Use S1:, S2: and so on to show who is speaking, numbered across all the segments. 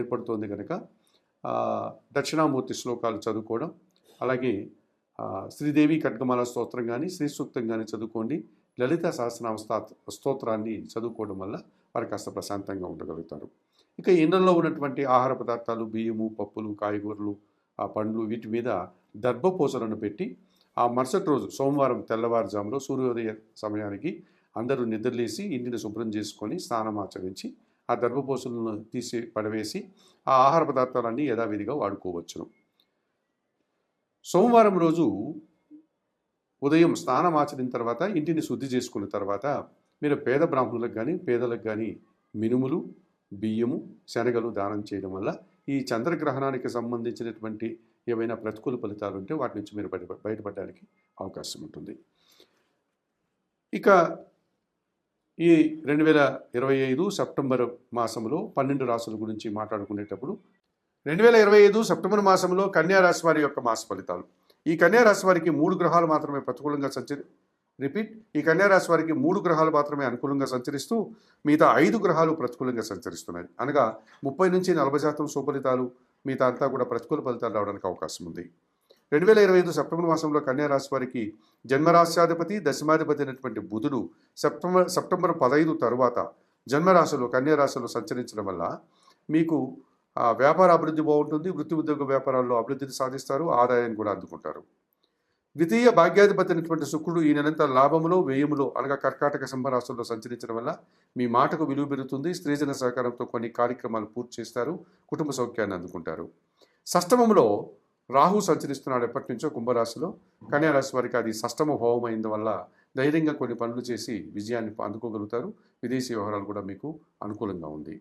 S1: ఏర్పడుతోంది కనుక దక్షిణామూర్తి శ్లోకాలు చదువుకోవడం అలాగే శ్రీదేవి ఖడ్గమాల స్తోత్రం కానీ శ్రీ సూక్తం కానీ చదువుకోండి. లలిత సహస్రనామ స్తోత్రాన్ని చదువుకోవడం వల్ల వారు కాస్త ప్రశాంతంగా ఉండగలుగుతారు. ఇక ఇండ్లలో ఉన్నటువంటి ఆహార పదార్థాలు బియ్యము పప్పులు కాయగూరలు ఆ పండ్లు వీటి మీద దర్భపూసలను పెట్టి ఆ మరుసటి రోజు సోమవారం తెల్లవారుజాములో సూర్యోదయ సమయానికి అందరూ నిద్రలేసి ఇంటిని శుభ్రం చేసుకొని స్నానం ఆచరించి ఆ దర్భపోసులను తీసి పడవేసి ఆ ఆహార పదార్థాలన్నీ యథావిధిగా వాడుకోవచ్చును. సోమవారం రోజు ఉదయం స్నానం ఆచరిన తర్వాత ఇంటిని శుద్ధి చేసుకున్న తర్వాత మీరు పేద బ్రాహ్మణులకు కానీ పేదలకు కానీ మినుములు బియ్యము శనగలు దానం చేయడం వల్ల ఈ చంద్రగ్రహణానికి సంబంధించినటువంటి ఏవైనా ప్రతికూల ఫలితాలు ఉంటే వాటి నుంచి మీరు బయట బయటపడడానికి అవకాశం ఉంటుంది. ఇక ఈ రెండు వేల ఇరవై ఐదు సెప్టెంబర్ మాసంలో పన్నెండు రాసుల గురించి మాట్లాడుకునేటప్పుడు రెండు వేల ఇరవై ఐదు సెప్టెంబర్ మాసంలో కన్యా రాశి వారి యొక్క మాస ఫలితాలు. ఈ కన్యా రాశి వారికి మూడు గ్రహాలు మాత్రమే ప్రతికూలంగా సంచరి రిపీట్ ఈ కన్యారాశి వారికి మూడు గ్రహాలు మాత్రమే అనుకూలంగా సంచరిస్తూ మిగతా ఐదు గ్రహాలు ప్రతికూలంగా సంచరిస్తున్నాయి. అనగా ముప్పై నుంచి నలభై శాతం సుఫలితాలు మిగతా అంతా కూడా ప్రతికూల ఫలితాలు రావడానికి అవకాశం ఉంది. రెండు వేల ఇరవై ఐదు సెప్టెంబర్ మాసంలో కన్యారాశి వారికి జన్మరాశ్యాధిపతి దశమాధిపతి అయినటువంటి బుధుడు సెప్టెంబర్ సెప్టెంబర్ పదహైదు తరువాత జన్మరాశిలో కన్యారాశిలో సంచరించడం వల్ల మీకు ఆ, వ్యాపార అభివృద్ధి బాగుంటుంది వృత్తి ఉద్యోగ వ్యాపారాల్లో అభివృద్ధిని సాధిస్తారు ఆదాయాన్ని కూడా అందుకుంటారు. ద్వితీయ భాగ్యాధిపతి అయినటువంటి శుక్రుడు ఈ నెలంతా లాభములో వ్యయములో అనగా కర్కాటక సింహరాశుల్లో సంచరించడం వల్ల మీ మాటకు విలువ పెరుగుతుంది స్త్రీజన సహకారంతో కొన్ని కార్యక్రమాలు పూర్తి చేస్తారు కుటుంబ సౌఖ్యాన్ని అందుకుంటారు. సష్టమంలో రాహు సంచరిస్తున్నాడు ఎప్పటి నుంచో కుంభరాశిలో. కన్యారాశి వారికి అది సష్టమ భావం అయిన వల్ల ధైర్యంగా కొన్ని పనులు చేసి విజయాన్ని అందుకోగలుగుతారు. విదేశీ వ్యవహారాలు కూడా మీకు అనుకూలంగా ఉంది.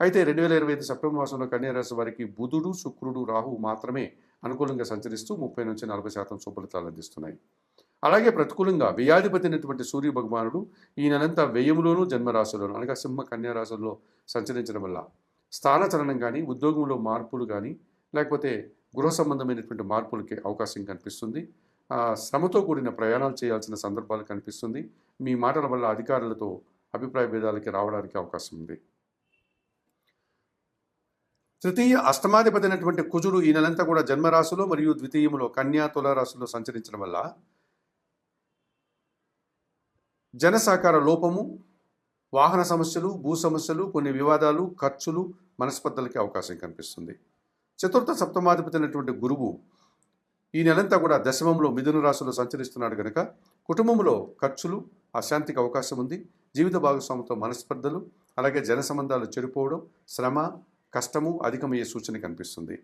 S1: అయితే రెండు వేల ఇరవై ఐదు సెప్టెంబర్ మాసంలో కన్యారాశి వారికి బుధుడు శుక్రుడు రాహు మాత్రమే అనుకూలంగా సంచరిస్తూ ముప్పై నుంచి నలభై శాతం సుఫలితాలు అందిస్తున్నాయి. అలాగే ప్రతికూలంగా వ్యయాధిపతినటువంటి సూర్య భగవానుడు ఈయనంతా నెలంతా వ్యయములోను జన్మరాశులను అనగా సింహ కన్యారాశుల్లో సంచరించడం వల్ల స్థానచలనం కానీ ఉద్యోగంలో మార్పులు కానీ లేకపోతే గృహ సంబంధమైనటువంటి మార్పులకి అవకాశం కనిపిస్తుంది. శ్రమతో కూడిన ప్రయాణాలు చేయాల్సిన సందర్భాలు కనిపిస్తుంది. మీ మాటల వల్ల అధికారులతో అభిప్రాయ భేదాలకి రావడానికి అవకాశం ఉంది. తృతీయ అష్టమాధిపతి అయినటువంటి కుజుడు ఈ నెలంతా కూడా జన్మరాశిలో మరియు ద్వితీయములో కన్యా తుల సంచరించడం వల్ల జనసాకార లోపము వాహన సమస్యలు భూ సమస్యలు కొన్ని వివాదాలు ఖర్చులు మనస్పర్ధలకి అవకాశం కనిపిస్తుంది. చతుర్థ సప్తమాధిపతి అయినటువంటి గురువు ఈ నెలంతా కూడా దశమంలో మిథున రాశిలో సంచరిస్తున్నాడు కనుక కుటుంబంలో ఖర్చులు అశాంతికి అవకాశం ఉంది. జీవిత భాగస్వామితో మనస్పర్ధలు అలాగే జన సంబంధాలు చెడిపోవడం శ్రమ కష్టము అధికమయ్యే సూచన కనిపిస్తుంది.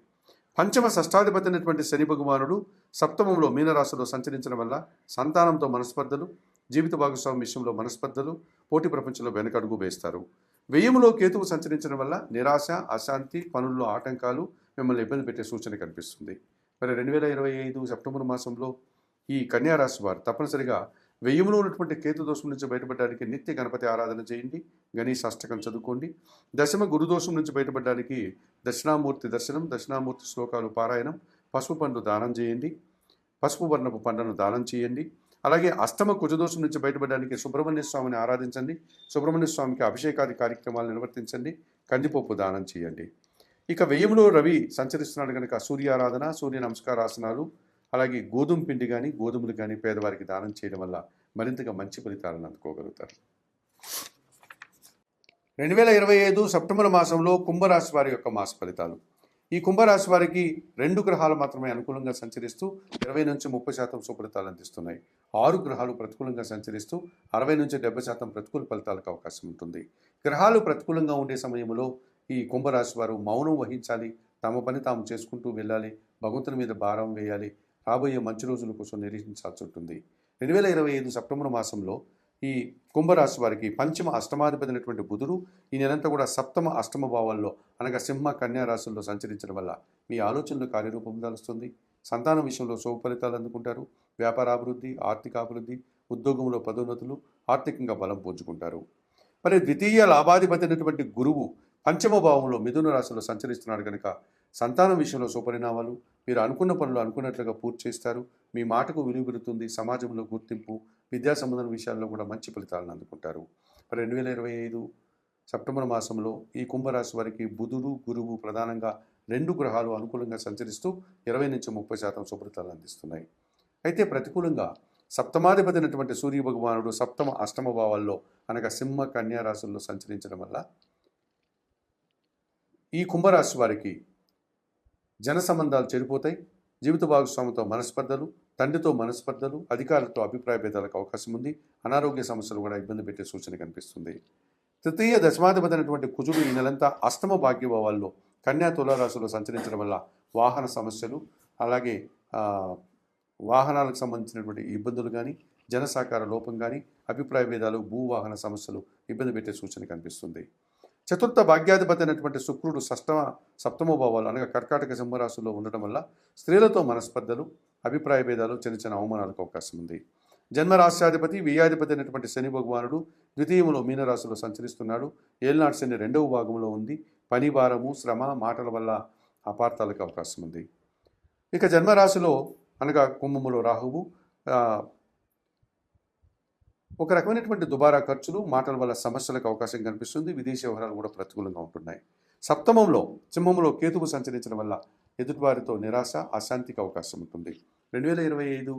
S1: పంచమ షష్టాధిపతి అయినటువంటి శని భగవానుడు సప్తమంలో మీనరాశిలో సంచరించడం వల్ల సంతానంతో మనస్పర్ధలు జీవిత భాగస్వామి విషయంలో మనస్పర్ధలు పోటీ ప్రపంచంలో వెనకడుగు వేస్తారు. వ్యయములో కేతువు సంచరించడం వల్ల నిరాశ అశాంతి పనుల్లో ఆటంకాలు మిమ్మల్ని ఇబ్బంది పెట్టే సూచన కనిపిస్తుంది. మరి రెండు వేల ఇరవై ఐదు సెప్టెంబర్ మాసంలో ఈ కన్యారాశి వారు తప్పనిసరిగా వెయ్యములో ఉన్నటువంటి కేతు దోషం నుంచి బయటపడడానికి నిత్య గణపతి ఆరాధన చేయండి గణేష్ అష్టకం చదువుకోండి దశమ గురుదోషం నుంచి బయటపడడానికి దక్షిణామూర్తి దర్శనం దక్షిణామూర్తి శ్లోకాలు పారాయణం పసుపు పండు దానం చేయండి పసుపు వర్ణపు పండును దానం చేయండి అలాగే అష్టమ కుజదోషం నుంచి బయటపడడానికి సుబ్రహ్మణ్య స్వామిని ఆరాధించండి సుబ్రహ్మణ్య స్వామికి అభిషేకాది కార్యక్రమాలు నిర్వర్తించండి కందిపప్పు దానం చేయండి. ఇక వెయ్యంలో రవి సంచరిస్తున్నాడు కనుక సూర్యారాధన సూర్య నమస్కారాసనాలు అలాగే గోధుమ పిండి కానీ గోధుమలు కానీ పేదవారికి దానం చేయడం వల్ల మరింతగా మంచి ఫలితాలను అందుకోగలుగుతారు. రెండు వేల ఇరవై ఐదు సెప్టెంబర్ మాసంలో కుంభరాశి వారి యొక్క మాస ఫలితాలు. ఈ కుంభరాశి వారికి రెండు గ్రహాలు మాత్రమే అనుకూలంగా సంచరిస్తూ ఇరవై నుంచి ముప్పై శాతం సుఫలితాలు అందిస్తున్నాయి. ఆరు గ్రహాలు ప్రతికూలంగా సంచరిస్తూ అరవై నుంచి డెబ్బై శాతం ప్రతికూల ఫలితాలకు అవకాశం ఉంటుంది. గ్రహాలు ప్రతికూలంగా ఉండే సమయంలో ఈ కుంభరాశి వారు మౌనం వహించాలి. తమ పని తాము చేసుకుంటూ వెళ్ళాలి. భగవంతుని మీద భారం వేయాలి. రాబోయే మంచి రోజుల కోసం నిరీక్షించాల్సి ఉంటుంది. రెండు వేల ఇరవై ఐదు సెప్టెంబర్ మాసంలో ఈ కుంభరాశి వారికి పంచమ అష్టమాధిపతి అయినటువంటి బుధుడు ఈ నెలంతా కూడా సప్తమ అష్టమ భావాల్లో అనగా సింహ కన్యా రాశుల్లో సంచరించడం వల్ల మీ ఆలోచనలు కార్యరూపం దాలుస్తుంది. సంతానం విషయంలో శుభ ఫలితాలు అందుకుంటారు. వ్యాపారాభివృద్ధి ఆర్థికాభివృద్ధి ఆర్థిక అభివృద్ధి ఉద్యోగంలో పదోన్నతులు ఆర్థికంగా బలం పుంజుకుంటారు. మరి ద్వితీయ లాభాధిపతి అయినటువంటి గురువు పంచమ భావంలో మిథున రాశిలో సంచరిస్తున్నాడు కనుక సంతానం విషయంలో సుపరిణామాలు మీరు అనుకున్న పనులు అనుకున్నట్లుగా పూర్తి చేస్తారు. మీ మాటకు విలువ పెరుగుతుంది సమాజంలో గుర్తింపు విద్యా సంబంధం విషయాల్లో కూడా మంచి ఫలితాలను అందుకుంటారు. రెండు వేల ఇరవై ఐదు సెప్టెంబర్ మాసంలో ఈ కుంభరాశి వారికి బుధుడు గురువు ప్రధానంగా రెండు గ్రహాలు అనుకూలంగా సంచరిస్తూ ఇరవై నుంచి ముప్పై శాతం శుభ్రతలు అందిస్తున్నాయి. అయితే ప్రతికూలంగా సప్తమాధిపతి సూర్య భగవానుడు సప్తమ అష్టమ భావాల్లో అనగా సింహ కన్యా రాశుల్లో సంచరించడం వల్ల ఈ కుంభరాశి వారికి జన సంబంధాలు చెడిపోతాయి. జీవిత భాగస్వామితో మనస్పర్ధలు తండ్రితో మనస్పర్ధలు అధికారులతో అభిప్రాయ భేదాలకు అవకాశం ఉంది. అనారోగ్య సమస్యలు కూడా ఇబ్బంది పెట్టే సూచన కనిపిస్తుంది. తృతీయ దశమాధిపతి అయినటువంటి కుజుడు ఈ నెలంతా అష్టమ భాగ్యభావాల్లో కన్యా తులారాశిలో సంచరించడం వల్ల వాహన సమస్యలు అలాగే వాహనాలకు సంబంధించినటువంటి ఇబ్బందులు కానీ జనసాకార లోపం కానీ అభిప్రాయ భేదాలు భూవాహన సమస్యలు ఇబ్బంది పెట్టే సూచన కనిపిస్తుంది. చతుర్థ భాగ్యాధిపతి అయినటువంటి శుక్రుడు సష్టమ సప్తమ భావాలు అనగా కర్కాటక సింహరాశుల్లో ఉండటం వల్ల స్త్రీలతో మనస్పర్ధలు అభిప్రాయ భేదాలు చిన్న చిన్న అవమానాలకు అవకాశం ఉంది. జన్మరాశ్యాధిపతి వ్యయాధిపతి అయినటువంటి శని భగవానుడు ద్వితీయంలో మీనరాశిలో సంచరిస్తున్నాడు. ఏలినాటి శని రెండవ భాగంలో ఉంది. పని భారము శ్రమ మాటల వల్ల అపార్థాలకు అవకాశం ఉంది. ఇక జన్మరాశిలో అనగా కుంభములో రాహువు ఒక రకమైనటువంటి దుబారా ఖర్చులు మాటల వల్ల సమస్యలకు అవకాశం కనిపిస్తుంది. విదేశీ వ్యవహారాలు కూడా ప్రతికూలంగా ఉంటున్నాయి. సప్తమంలో సింహంలో కేతువు సంచరించడం వల్ల ఎదుటివారితో నిరాశ అశాంతికి అవకాశం ఉంటుంది. రెండు వేల ఇరవై ఐదు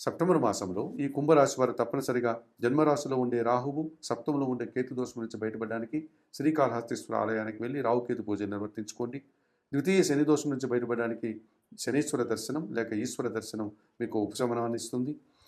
S1: సెప్టెంబర్ మాసంలో ఈ కుంభరాశి వారు తప్పనిసరిగా జన్మరాశిలో ఉండే రాహువు సప్తంలో ఉండే కేతు దోషం నుంచి బయటపడడానికి శ్రీకాళహస్తీశ్వర ఆలయానికి వెళ్ళి రాహుకేతు పూజ నిర్వర్తించుకోండి. ద్వితీయ శని దోషం నుంచి బయటపడడానికి శనీశ్వర దర్శనం లేక ఈశ్వర దర్శనం మీకు ఉపశమనాన్ని ఇస్తుంది.